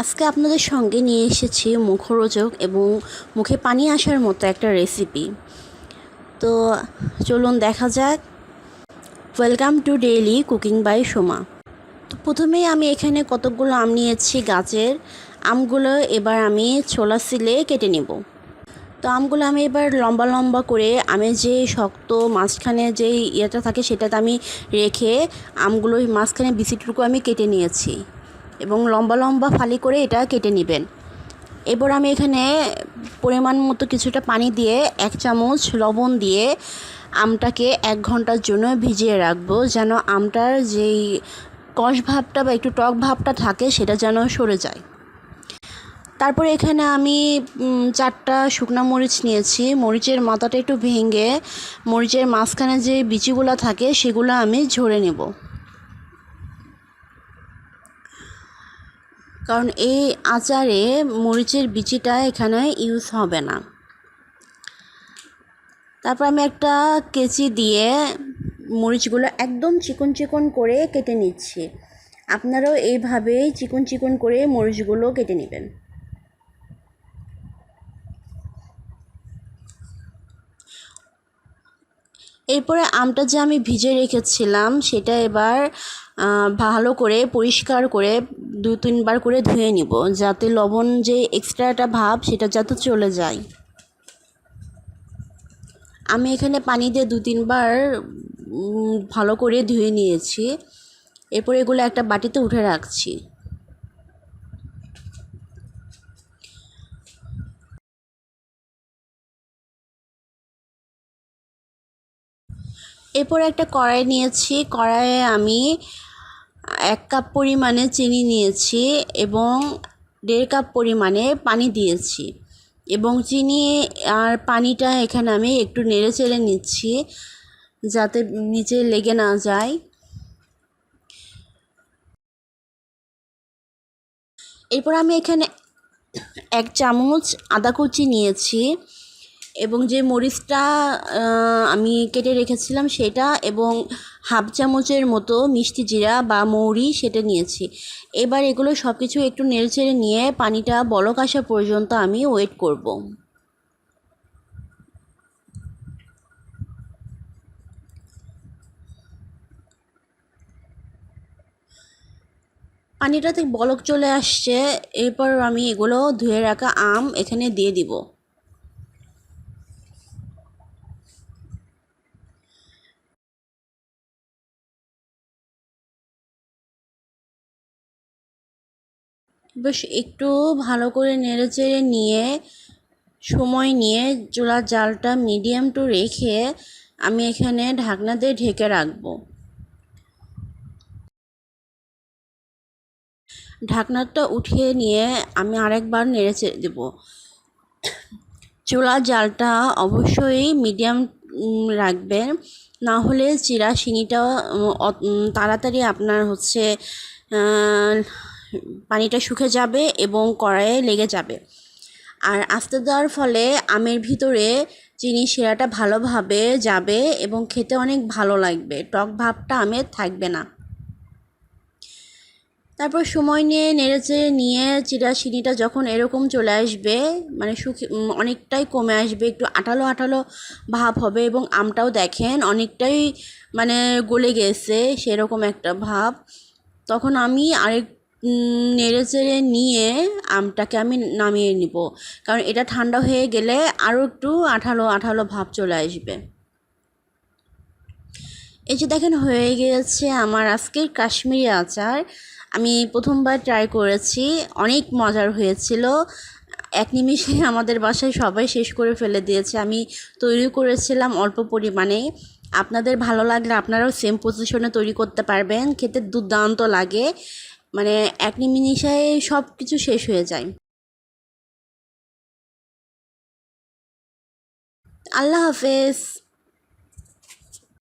আজকে আপনাদের সঙ্গে নিয়ে এসেছি মুখরোচক এবং মুখে পানি আসার মতো একটা রেসিপি তো চলুন দেখা যাক। Welcome to daily cooking by Soma তো প্রথমেই আমি এখানে কতকগুলো আম নিয়েছি গাছের আমগুলো এবার আমি ছোলা সিলে কেটে নেব। তো আমগুলো আমি এবার লম্বা লম্বা করে আমের যে শক্ত মাঝখানে যে ইয়েটা থাকে সেটাতে আমি রেখে আমগুলো মাঝখানে বিচিটুকু আমি কেটে নিয়েছি। এবং লম্বা লম্বা ফালি করে এটা কেটে নেবেন। এবার আমি এখানে পরিমাণ মতো কিছুটা পানি দিয়ে এক চামচ লবণ দিয়ে আমটাকে এক ঘণ্টার জন্য ভিজিয়ে রাখব, যেন আমটার যেই কষ ভাবটা বা একটু টক ভাবটা থাকে সেটা যেন সরে যায়। তারপরে এখানে আমি চারটা শুকনা মরিচ নিয়েছি। মরিচের মাথাটা একটু ভেঙে মরিচের মাঝখানে যে বিচিগুলো থাকে সেগুলো আমি ঝরে নেব। কারণ এই আচারে মরিচের বিচিটা এখানে ইউজ হবে না। তারপর আমি একটা কেচি দিয়ে মরিচগুলো একদম চিকন চিকন করে কেটে নিচ্ছি। আপনারাও এইভাবেই চিকন চিকন করে মরিচগুলো কেটে নেবেন। এরপরে আমটা যে আমি ভিজে রেখেছিলাম, সেটা এবার ভালো করে পরিষ্কার করে দু তিনবার করে ধুয়ে নিব, যাতে লবণ যে এক্সট্রাটা ভাব, সেটা যাতে চলে যায়। আমি এখানে পানি দিয়ে দু তিনবার ভালো করে ধুয়ে নিয়েছি। এরপর এগুলো একটা বাটিতে উঠে রাখছি। এরপর একটা কড়াই নিয়েছি। কড়াইয়ে আমি এক কাপ পরিমাণে চিনি নিয়েছি এবং দেড় কাপ পরিমাণে পানি দিয়েছি। এবং চিনি আর পানিটা এখানে আমি একটু নেড়ে চেড়ে নিচ্ছি যাতে নিচে লেগে না যায়। এরপর আমি এখানে এক চামচ আদা কুচি নিয়েছি। এবং যে মরিচটা আমি কেটে রেখেছিলাম সেটা এবং হাফ চামচের মতো মিষ্টি জিরা বা মৌরি সেটা নিয়েছি এবার এগুলো সব কিছু একটু নেড়েচেড়ে নিয়ে পানিটা বলক আসা পর্যন্ত আমি ওয়েট করব। পানিটাতে বলক চলে আসছে, এরপর আমি এগুলো ধুয়ে রাখা আম এখানে দিয়ে দিব বেশ একটু ভালো করে নেড়েচেড়ে নিয়ে, সময় নিয়ে চুলার জালটা মিডিয়াম টু রেখে আমি এখানে ঢাকনা দিয়ে ঢেকে রাখব। ঢাকনাটা উঠিয়ে নিয়ে আমি আরেকবার নেড়ে চেড়ে দেবো। চুলার জালটা অবশ্যই মিডিয়াম রাখবেন, না হলে চিরা অত- তাড়াতাড়ি আপনার হচ্ছে পানিটা শুকে যাবে এবং কড়াইয়ে লেগে যাবে। আর আস্তে দেওয়ার ফলে আমের ভিতরে চিনি শিরাটা ভালোভাবে যাবে এবং খেতে অনেক ভালো লাগবে। টক ভাবটা আমের থাকবে না। তারপর সময় নিয়ে নেড়েচেড়ে নিয়ে চিরা চিনিটা যখন এরকম চলে আসবে মানে শুকি অনেকটাই কমে আসবে, একটু আঠালো আঠালো ভাব হবে এবং আমটাও দেখেন অনেকটাই মানে গলে গেছে সেরকম একটা ভাব। তখন আমি আরেক উম, নেড়েচেড়ে নিয়ে আমটাকে আমি নামিয়ে নিব। কারণ এটা ঠান্ডা হয়ে গেলে আরও একটু আঠালো আঠালো ভাব চলে আসবে। এই যে দেখেন হয়ে গিয়েছে আমার আজকের কাশ্মীরি আচার। আমি প্রথমবার ট্রাই করেছি অনেক মজার হয়েছিল। এক নিমিষে আমাদের বাসায় সবাই শেষ করে ফেলে দিয়েছে। আমি তৈরি করেছিলাম অল্প পরিমাণে। আপনাদের ভালো লাগলে আপনারাও সেম পজিশনে তৈরি করতে পারবেন। খেতে দুর্দান্ত লাগে। মানে এক নিমিষে সব কিছু শেষ হয়ে যায়। আল্লাহ হাফেজ।